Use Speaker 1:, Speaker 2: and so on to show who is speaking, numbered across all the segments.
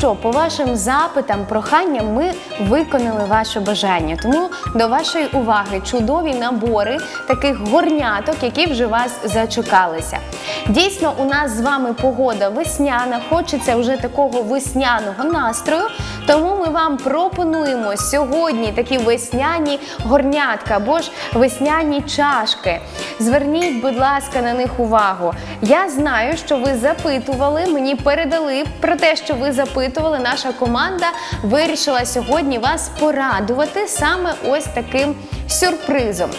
Speaker 1: що, по вашим запитам, проханням ми виконали ваше бажання. Тому до вашої уваги чудові набори таких горняток, які вже вас зачекалися. Дійсно, у нас з вами погода весняна, хочеться вже такого весняного настрою. Тому ми вам пропонуємо сьогодні такі весняні горнятка або ж весняні чашки. Зверніть, будь ласка, на них увагу. Я знаю, що ви запитували, мені передали про те, що ви запитували. Наша команда вирішила сьогодні вас порадувати саме ось таким сюрпризом.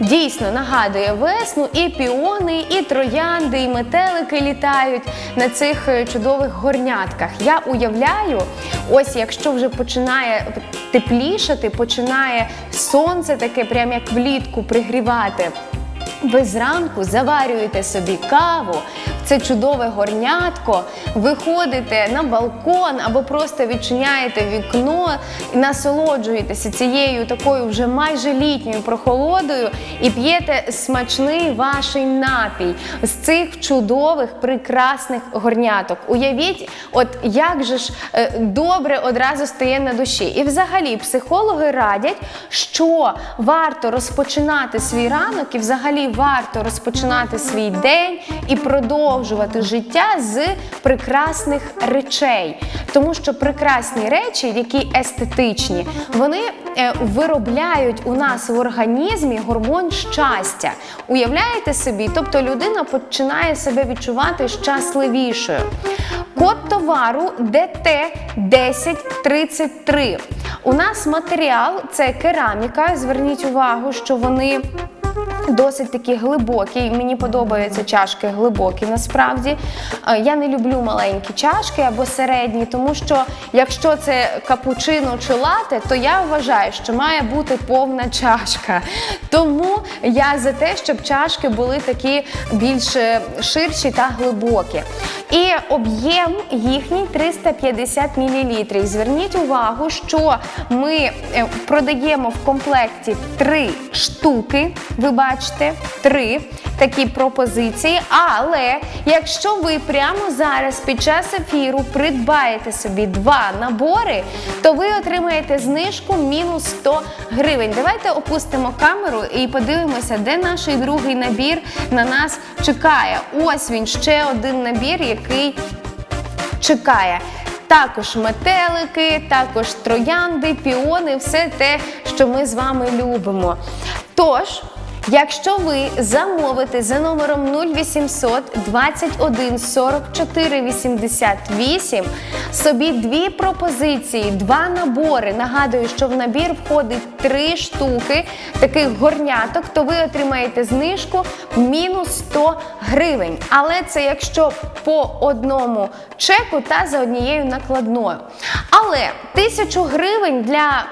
Speaker 1: Дійсно нагадує весну, і піони, і троянди, і метелики літають на цих е, чудових горнятках. Я уявляю, ось якщо вже починає теплішати, починає сонце таке, прям як влітку пригрівати. Ви зранку заварюєте собі каву це чудове горнятко, виходите на балкон або просто відчиняєте вікно, насолоджуєтеся цією такою вже майже літньою прохолодою і п'єте смачний ваш напій з цих чудових прекрасних горняток. Уявіть, от як же ж е, добре одразу стає на душі. І взагалі психологи радять, що варто розпочинати свій ранок і взагалі варто розпочинати свій день і продовжувати життя з прекрасних речей. Тому що прекрасні речі, які естетичні, вони е, виробляють у нас в організмі гормон щастя. Уявляєте собі? Тобто людина починає себе відчувати щасливішою. Код товару ДТ 1033. У нас матеріал це кераміка. Зверніть увагу, що вони. Досить такі глибокі. Мені подобаються чашки глибокі. Насправді Е, я не люблю маленькі чашки або середні, тому що якщо це капучино чи лате, то я вважаю, що має бути повна чашка. Тому я за те, щоб чашки були такі більш е, ширші та глибокі. І об'єм їхній 350 мл. Зверніть увагу, що ми е, продаємо в комплекті три штуки. Бачите, три такі пропозиції. Але якщо ви прямо зараз під час ефіру придбаєте собі два набори, то ви отримаєте знижку мінус 100 гривень. Давайте опустимо камеру і подивимося, де наш другий набір на нас чекає. Ось він ще один набір, який чекає. Також метелики, також троянди, піони, все те, що ми з вами любимо. Тож. Якщо ви замовите за номером 0800 21 44 88 собі дві пропозиції, два набори. Нагадую, що в набір входить три штуки таких горняток, то ви отримаєте знижку мінус 100 гривень. Але це якщо по одному чеку та за однією накладною. Але тисячу гривень для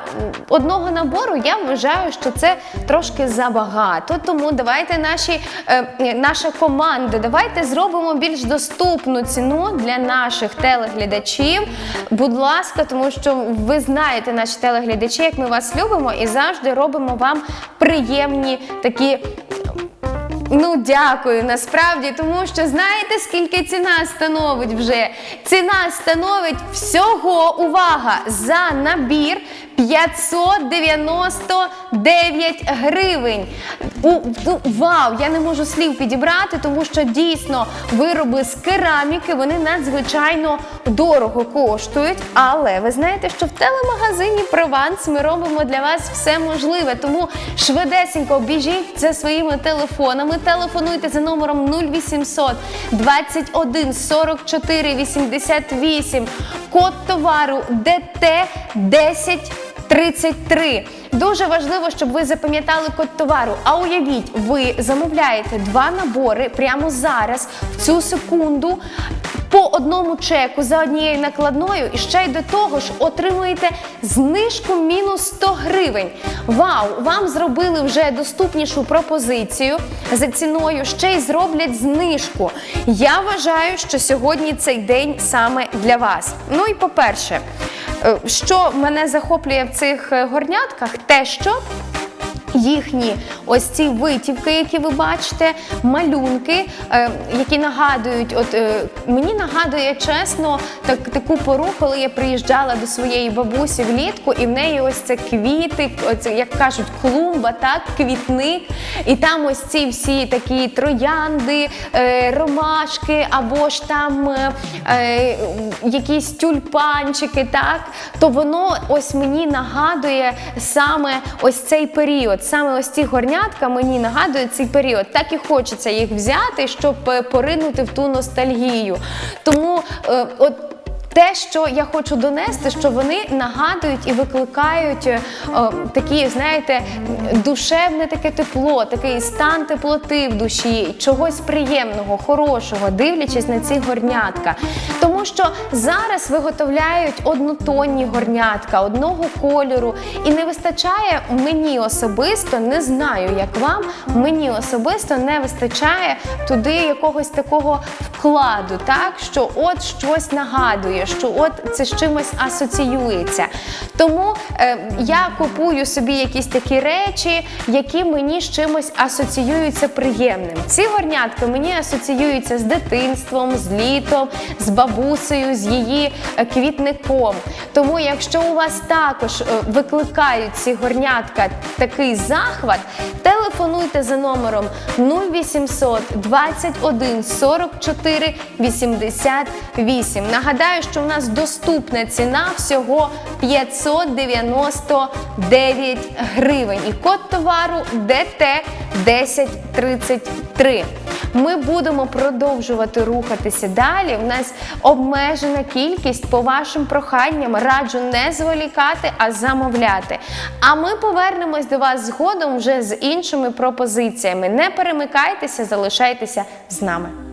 Speaker 1: одного набору я вважаю, що це трошки забагато. Тому давайте наші, е, наша команда, давайте зробимо більш доступну ціну для наших телеглядачів. Будь ласка, тому що ви знаєте, наші телеглядачі, як ми вас любимо і завжди робимо вам приємні такі. Ну, дякую, насправді, тому що знаєте, скільки ціна становить вже? Ціна становить всього, увага, за набір 599 гривень. У, у, вау, я не можу слів підібрати, тому що дійсно вироби з кераміки вони надзвичайно дорого коштують. Але ви знаєте, що в телемагазині Прованс ми робимо для вас все можливе. Тому швидесенько біжіть за своїми телефонами. Телефонуйте за номером 0800 21 44 88. Код товару ДТ 10 33. Дуже важливо, щоб ви запам'ятали код товару. А уявіть, ви замовляєте два набори прямо зараз, в цю секунду. По одному чеку за однією накладною і ще й до того ж отримуєте знижку мінус 100 гривень. Вау! Вам зробили вже доступнішу пропозицію за ціною, ще й зроблять знижку. Я вважаю, що сьогодні цей день саме для вас. Ну і по-перше, що мене захоплює в цих е, горнятках, те, що Їхні ось ці витівки, які ви бачите, малюнки, е, які нагадують, от е, мені нагадує чесно, так таку пору, коли я приїжджала до своєї бабусі влітку, і в неї ось це квіти, оце, як кажуть, клумба, так, квітник, і там ось ці всі такі троянди, е, ромашки, або ж там якісь тюльпанчики, так, то воно ось мені нагадує саме ось цей період. Саме ось ці горнятка мені нагадують цей період. Так і хочеться їх взяти, щоб е, поринути в ту ностальгію. Тому е, от. Те, що я хочу донести, що вони нагадують і викликають е, о, такі, знаєте, душевне таке тепло, такий стан теплоти в душі, чогось приємного, хорошого, дивлячись на ці горнятка. Тому що зараз виготовляють однотонні горнятка одного кольору, і не вистачає мені особисто, не знаю, як вам, мені особисто не вистачає туди якогось такого вкладу, так що от щось нагадує, що от це з чимось асоціюється. Тому е, я купую собі якісь такі речі, які мені з чимось асоціюються приємним. Ці горнятка мені асоціюються з дитинством, з літом, з бабусею, з її е, квітником. Тому, якщо у вас також е, викликають ці горнятка такий захват, телефонуйте за номером 0800 21 44 88. Нагадаю, що у нас доступна ціна всього 599 гривень. І код товару ДТ 1033. Ми будемо продовжувати рухатися далі. У нас обмежена кількість по вашим проханням. Раджу не зволікати, а замовляти. А ми повернемось до вас згодом вже з іншими пропозиціями. Не перемикайтеся, залишайтеся з нами.